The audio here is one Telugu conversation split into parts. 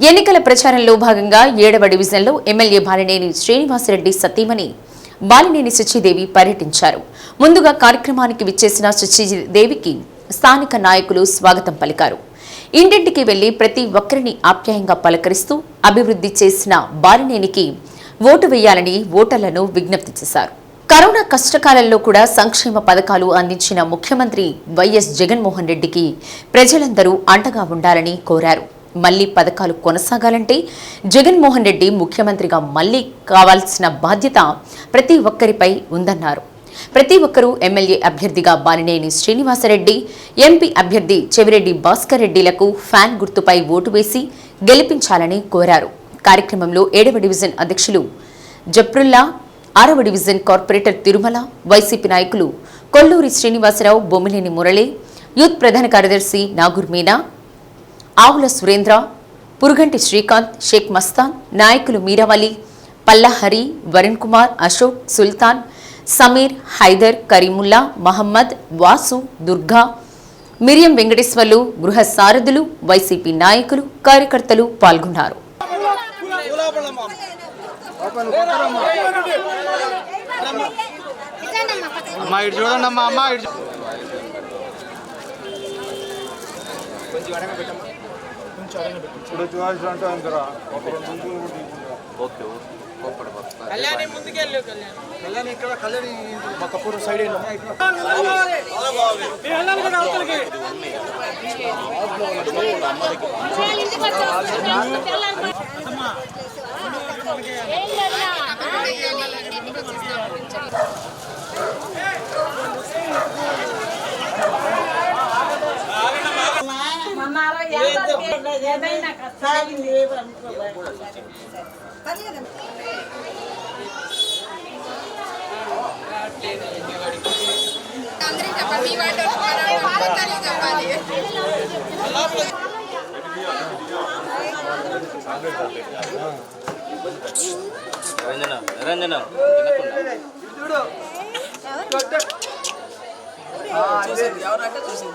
ఎన్నికల ప్రచారంలో భాగంగా ఏడవ డివిజన్లో ఎమ్మెల్యే బాలినేని శ్రీనివాసరెడ్డి సతీమణి బాలినేని శచిదేవి పర్యటించారు. ముందుగా కార్యక్రమానికి విచ్చేసిన శచిదేవికి స్థానిక నాయకులు స్వాగతం పలికారు. ఇంటింటికి వెళ్ళి ప్రతి ఒక్కరిని ఆప్యాయంగా పలకరిస్తూ అభివృద్ధి చేసిన బాలినేనికి ఓటు వేయాలని ఓటర్లను విజ్ఞప్తి చేశారు. కరోనా కష్టకాలంలో కూడా సంక్షేమ పథకాలు అందించిన ముఖ్యమంత్రి వైఎస్ జగన్మోహన్ రెడ్డికి ప్రజలందరూ అండగా ఉండాలని కోరారు. మళ్ళీ పథకాలు కొనసాగాలంటే జగన్మోహన్ రెడ్డి ముఖ్యమంత్రిగా మళ్ళీ కావాల్సిన బాధ్యత ప్రతి ఒక్కరిపై ఉందన్నారు. ప్రతి ఒక్కరూ ఎమ్మెల్యే అభ్యర్థిగా బాలినేని శ్రీనివాసరెడ్డి ఎంపీ అభ్యర్థి చెవిరెడ్డి భాస్కర్ రెడ్డిలకు ఫ్యాన్ గుర్తుపై ఓటు వేసి గెలిపించాలని కోరారు. కార్యక్రమంలో ఏడవ డివిజన్ అధ్యక్షులు జప్రుల్లా ఆరవ డివిజన్ కార్పొరేటర్ తిరుమల వైసీపీ నాయకులు కొల్లూరి శ్రీనివాసరావు బొమ్మినేని మురళి యూత్ ప్రధాన కార్యదర్శి నాగూర్ మీనా ఆవుల సురేంద్ర పురుగంటి శ్రీకాంత్ షేక్ మస్తాన్ నాయకులు మీరవలి పల్లహరి వరుణ్ కుమార్ అశోక్ సుల్తాన్ సమీర్ హైదర్ కరీముల్లా మహమ్మద్ వాసు దుర్గా మిరియం వెంకటేశ్వర్లు గృహ సారథులు వైసీపీ నాయకులు కార్యకర్తలు పాల్గొన్నారు. అమ్మా చూడండి ఇప్పుడు చూడాల్సి అందరా ఒక రెండు నిమిషాలు కూడా తీసుకుంటా. కళ్యాణి ఇక్కడ కళ్యాణి మా కపూర్ సైడ్ వెళ్ళమ్మా ఇట్లా. అందరికి చెప్పాలి మీ వాళ్ళు మన వాళ్ళందరికీ చెప్పాలి నిరంజన నిరంజన తినకుండా పెన్షన్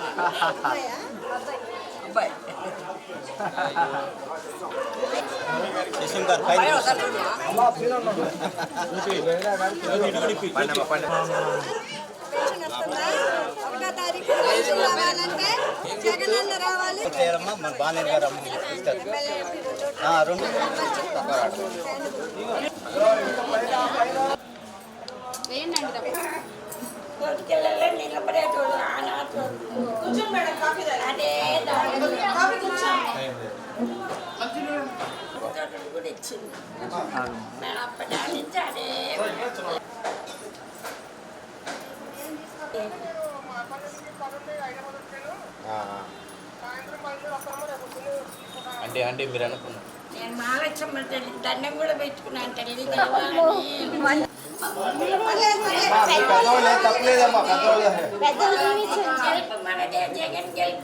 చేయాలమ్మా మన బాగానే గారు అమ్మ ఇస్తారు ఎమ్మెల్యే ఎంపీలు చోటు ఆ, రెండు ఆ, ఆ. అంటే అంటే మీరు అనుకున్నారు. నేను మహాలక్ష్మి తల్లి దండం కూడా పెట్టుకున్నాను తల్లి దేవాలని. పెద్దవాళ్ళే తప్పలేదమ్మా పెద్దవాళ్ళే. గెలుపు మనదే జగన్ గెలుపు